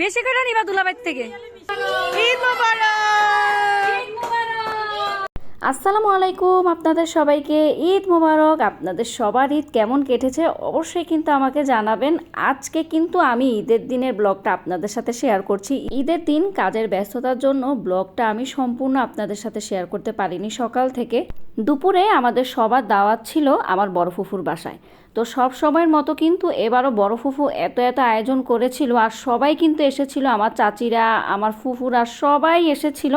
বেশি করে নিবা দুলাবাইর থেকে। আসসালামু আলাইকুম আপনাদের সবাইকে। ঈদ মোবারক, আপনাদের সবার ঈদ কেমন কেটেছে অবশ্যই কিন্তু আমাকে জানাবেন। আজকে কিন্তু আমি ঈদের দিনের ব্লগটা আপনাদের সাথে শেয়ার করছি। ঈদের দিন কাজের ব্যস্ততার জন্য ব্লগটা আমি সম্পূর্ণ আপনাদের সাথে শেয়ার করতে পারিনি সকাল থেকে। দুপুরে আমাদের সবার দাওয়াত ছিল আমার বড় ফুফুর বাসায়। তো সব সময়ের মতো কিন্তু এবারও বড় ফুফু এত এত আয়োজন করেছিল আর সবাই কিন্তু এসেছিল, আমার চাচিরা, আমার ফুফুরা সবাই এসেছিল।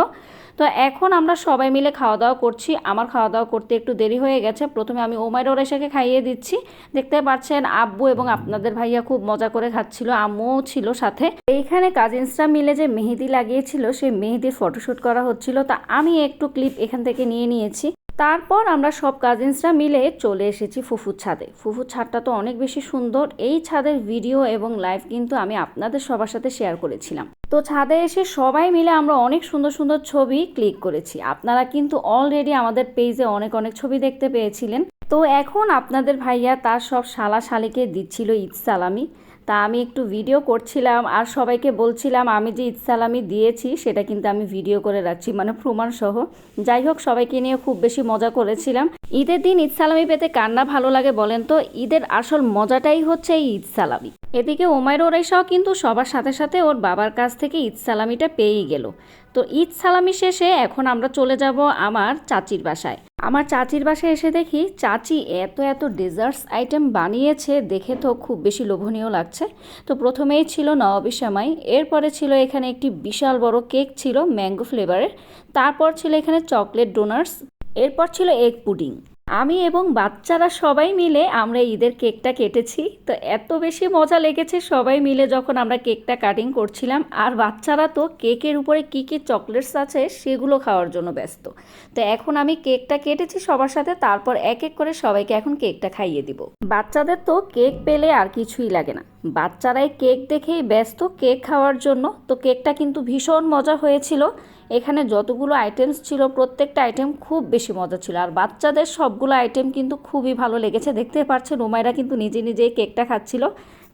তো এখন আমরা সবাই মিলে খাওয়া দাওয়া করছি। আমার খাওয়া দাওয়া করতে একটু দেরি হয়ে গেছে। প্রথমে আমি ওমাইর ওরেশাকে খাইয়ে দিচ্ছি। দেখতে পাচ্ছেন আব্বু এবং আপনাদের ভাইয়া খুব মজা করে খাচ্ছিল, আম্মুও ছিল সাথে। এইখানে কাজিনসরা মিলে যে মেহেদি লাগিয়েছিল, সেই মেহেদির ফটোশ্যুট করা হচ্ছিল। তা আমি একটু ক্লিপ এখান থেকে নিয়ে নিয়েছি। তারপর আমরা সব কাজিনসরা মিলে চলে এসেছি ফুফুর ছাদে। ফুফুর ছাদটা তো অনেক বেশি সুন্দর। এই ছাদের ভিডিও এবং লাইভ কিন্তু আমি আপনাদের সবার সাথে শেয়ার করেছিলাম। তো ছাদে এসে সবাই মিলে আমরা অনেক সুন্দর সুন্দর ছবি ক্লিক করেছি। আপনারা কিন্তু অলরেডি আমাদের পেজে অনেক অনেক ছবি দেখতে পেয়েছিলেন। তো এখন আপনাদের ভাইয়া তার সব শালা শালিকে দিচ্ছিল ঈদ সালামি। তা আমি একটু ভিডিও করছিলাম আর সবাইকে বলছিলাম, আমি যে ঈদ সালামি দিয়েছি, সেটা কিন্তু আমি ভিডিও করে রাখছি। মানে প্রমাণ সহ। যাই হোক, সবাইকে নিয়ে খুব বেশি মজা করেছিলাম। ঈদের দিন ঈদ সালামি পেতে কান্না ভালো লাগে বলেন তো? ঈদের আসল মজাটাই হচ্ছে এই ঈদ সালামি। এদিকে ওমায়ের ওরাইশাও কিন্তু সবার সাথে সাথে ওর বাবার কাছ থেকে ঈদ সালামিটা পেয়েই গেল। তো ঈদ সালামি শেষে এখন আমরা চলে যাব আমার চাচির বাসায়। আমার চাচির বাসায় এসে দেখি চাচি এত এত ডেজার্টস আইটেম বানিয়েছে, দেখে তো খুব বেশি লোভনীয় লাগছে। তো প্রথমেই ছিল নবাবী সামাই, এরপরে ছিল এখানে একটি বিশাল বড় কেক ছিল ম্যাঙ্গো ফ্লেভারের তারপর ছিল এখানে চকলেট ডোনার্স এরপর ছিল এগ পুডিং আমি এবং বাচ্চারা সবাই মিলে আমরা ঈদের কেকটা কেটেছি। তো এত বেশি মজা লেগেছে সবাই মিলে যখন আমরা কেকটা কাটিং করছিলাম। আর বাচ্চারা তো কেকের উপরে কী কী চকলেটস আছে সেগুলো খাওয়ার জন্য ব্যস্ত। তো এখন আমি কেকটা কেটেছি সবার সাথে, তারপর এক এক করে সবাইকে এখন কেকটা খাইয়ে দিব। বাচ্চাদের তো কেক পেলে আর কিছুই লাগে না। বাচ্চারাই কেক দেখেই ব্যস্ত, কেক খাওয়ার জন্য। তো কেকটা কিন্তু ভীষণ মজা হয়েছিল। এখানে যতগুলো আইটেমস ছিল, প্রত্যেকটা আইটেম খুব বেশি মজা ছিল। আর বাচ্চাদের সবগুলো আইটেম কিন্তু খুবই ভালো লেগেছে। দেখতে পাচ্ছেন রুমাইরা কিন্তু নিজে নিজেই কেকটা খাচ্ছিল।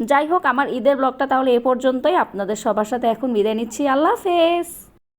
যাই হোক, আমার ঈদের ব্লগটা তাহলে এ পর্যন্তই। আপনাদের সবার সাথে এখন বিদায় নিচ্ছি। আল্লাহ হাফেজ!